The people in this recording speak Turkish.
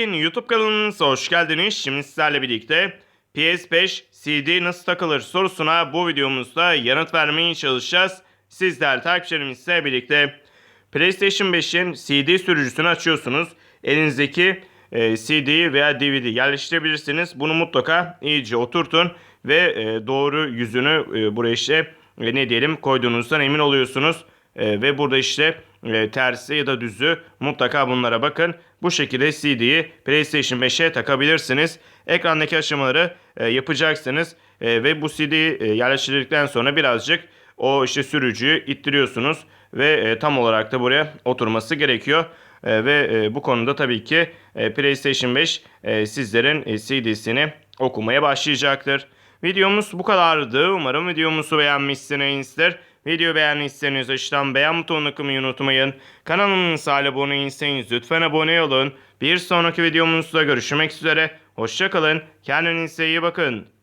YouTube kanalımıza hoş geldiniz. Şimdi sizlerle birlikte PS5 CD nasıl takılır sorusuna bu videomuzda yanıt vermeye çalışacağız. Sizler takipçilerimizle birlikte PlayStation 5'in CD sürücüsünü açıyorsunuz. Elinizdeki e, CD veya DVD yerleştirebilirsiniz. Bunu mutlaka iyice oturtun ve e, doğru yüzünü e, buraya işte e, ne diyelim koyduğunuzdan emin oluyorsunuz. E, ve burada işte e, tersi ya da düzü mutlaka bunlara bakın. Bu şekilde CD'yi PlayStation 5'e takabilirsiniz. Ekrandaki aşamaları e, yapacaksınız E, ve bu CD'yi e, yerleştirdikten sonra birazcık o işte sürücüyü ittiriyorsunuz ve e, tam olarak da buraya oturması gerekiyor. E, ve e, bu konuda tabii ki e, PlayStation 5 e, sizlerin e, CD'sini okumaya başlayacaktır. Videomuz bu kadardı. Umarım videomuzu beğenmişsinizdir. Video beğendiyseniz aşağıdan beğen butonuna kılmayı unutmayın. Kanalımıza abone değilseniz lütfen abone olun. Bir sonraki videomuzda görüşmek üzere. Hoşçakalın. Kendinize iyi bakın.